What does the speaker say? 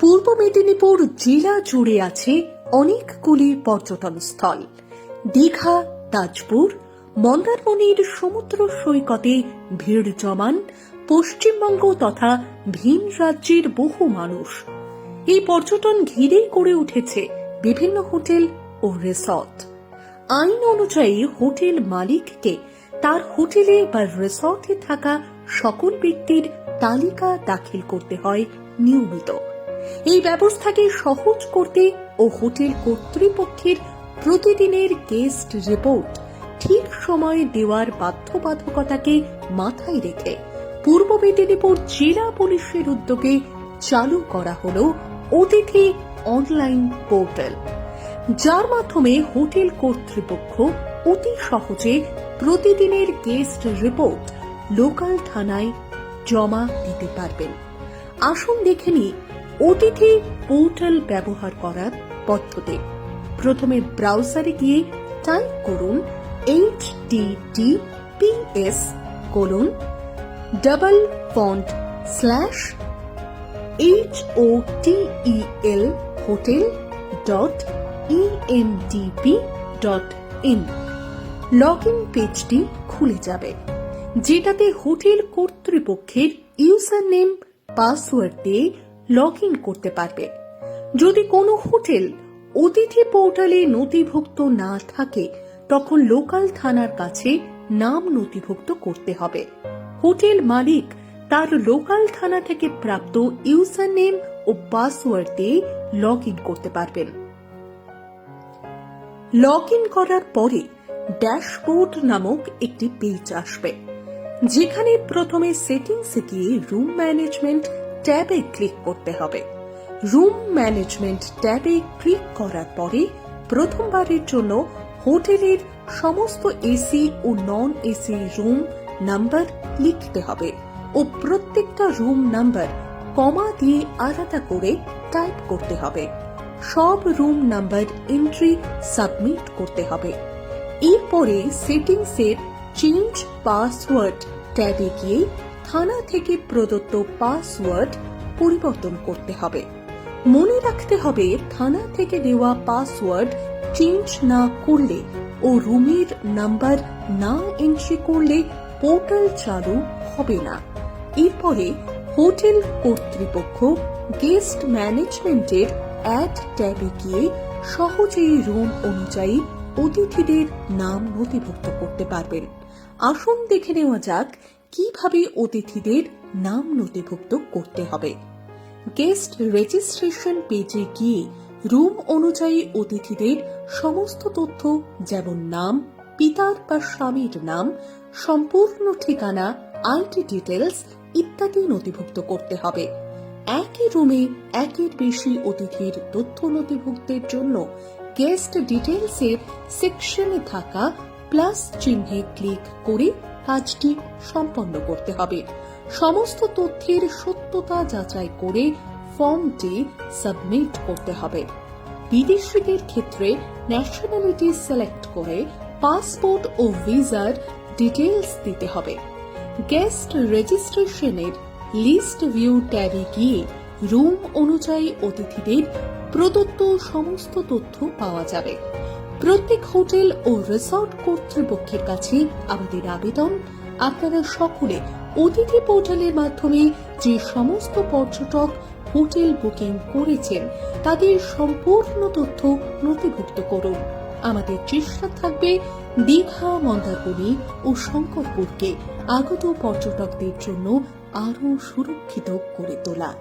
পূর্ব মেদিনীপুর জেলা জুড়ে আছে অনেকগুলি পর্যটন স্থল। দীঘা, তাজপুর, মন্দারমণির সমুদ্র সৈকতে ভিড় জমান পশ্চিমবঙ্গ তথা ভিন রাজ্যের বহু মানুষ। এই পর্যটন ঘিরেই গড়ে উঠেছে বিভিন্ন হোটেল ও রিসর্ট। আইন অনুযায়ী হোটেল মালিককে তার হোটেলে বা রিসর্টে থাকা সকল ব্যক্তির তালিকা দাখিল করতে হয় নিয়মিত। এই ব্যবস্থাকে সহজ করতে ও হোটেল কর্তৃপক্ষের প্রতিদিনের গেস্ট রিপোর্ট ঠিক সময়ে দেওয়ার বাধ্যবাধকতাকে মাথায় রেখে পূর্ব মেদিনীপুর জেলা পুলিশের উদ্যোগে চালু করা হল অতিথি অনলাইন পোর্টাল, যার মাধ্যমে হোটেল কর্তৃপক্ষ অতি সহজে প্রতিদিনের গেস্ট রিপোর্ট লোকাল থানায় জমা দিতে পারবেন। আসুন দেখে নিই ওটিটি পোর্টাল ব্যবহার করার পদ্ধতি। প্রথমে ব্রাউজারে গিয়ে টাইপ করুন H colon double font slash H O T E L hotel dot EMDP dot in log in পেজটি খুলে যাবে, যেটাতে হোটেল কর্তৃপক্ষের ইউজার নেম পাসওয়ার্ড দিয়ে লগ ইন করতে পারবে। যদি কোনো হোটেল অতিথি পোর্টালে নথিভুক্ত না থাকে, তখন লোকাল থানার কাছে নাম নথিভুক্ত করতে হবে। হোটেল মালিক তার লোকাল থানা থেকে প্রাপ্ত ইউজার নেম ও পাসওয়ার্ড দিয়ে লগ ইন করতে পারবেন। লগ ইন করার পরে ড্যাশবোর্ড নামক একটি পেজ আসবে, যেখানে প্রথমে সেটিংসে গিয়ে রুম ম্যানেজমেন্ট ট্যাবে ক্লিক করতে হবে। রুম ম্যানেজমেন্ট ট্যাবে ক্লিক করার পরে প্রথমবারের জন্য হোটেলের সমস্ত এসি ও নন এসি রুম নাম্বার লিখতে হবে ও প্রত্যেকটা রুম নাম্বার কমা দিয়ে আলাদা করে টাইপ করতে হবে। সব রুম নাম্বার এন্ট্রি সাবমিট করতে হবে। এরপরে সেটিংসের চেঞ্জ পাসওয়ার্ড ট্যাবে গিয়ে থানা থেকে প্রদত্ত পাসওয়ার্ড পরিবর্তন করতে হবে। মনে রাখতে হবে, থানা থেকে দেওয়া পাসওয়ার্ড চেঞ্জ না করলে ও রুমের নাম্বার না এন্ট্রি করলে পোর্টাল চালু হবে না। এরপরে হোটেল কর্তৃপক্ষ গেস্ট ম্যানেজমেন্টের অ্যাড ট্যাবে গিয়ে সহজেই রুম অনুযায়ী অতিথিদের নাম নথিভুক্ত করতে পারবেন। আসুন দেখে নেওয়া যাক কীভাবে অতিথিদের নাম নথিভুক্ত করতে হবে? গেস্ট রেজিস্ট্রেশন পেজে গিয়ে রুম অনুযায়ী অতিথিদের সমস্ত তথ্য যেমন নাম, পিতার বা স্বামীর নাম, সম্পূর্ণ ঠিকানা আইটি ডিটেলস ইত্যাদি নথিভুক্ত করতে হবে। একই রুমে একের বেশি অতিথির তথ্য নথিভুক্তের জন্য গেস্ট ডিটেলসের সেকশনে থাকা প্লাস চিহ্নে ক্লিক করে কাজটি সম্পন্ন করতে হবে। সমস্ত তথ্যের সত্যতা যাচাই করে ফর্মটি সাবমিট করতে হবে। বিদেশিদের ক্ষেত্রে ন্যাশনালিটি সিলেক্ট করে পাসপোর্ট ও ভিসার ডিটেলস দিতে হবে। গেস্ট রেজিস্ট্রেশনের লিস্ট ভিউ ট্যাবে গিয়ে রুম অনুযায়ী অতিথিদের প্রদত্ত সমস্ত তথ্য পাওয়া যাবে। প্রত্যেক হোটেল ও রিসর্ট কর্তৃপক্ষের কাছে আমাদের আবেদন। আপনারা সকলে অতিথি পোর্টালের মাধ্যমে যে সমস্ত পর্যটক হোটেল বুকিং করেছেন, তাদের সম্পূর্ণ তথ্য নথিভুক্ত করুন। আমাদের চেষ্টা থাকবে দীঘা, মন্দারমণি ও শঙ্করপুরকে আগত পর্যটকদের জন্য আরও সুরক্ষিত করে তোলা।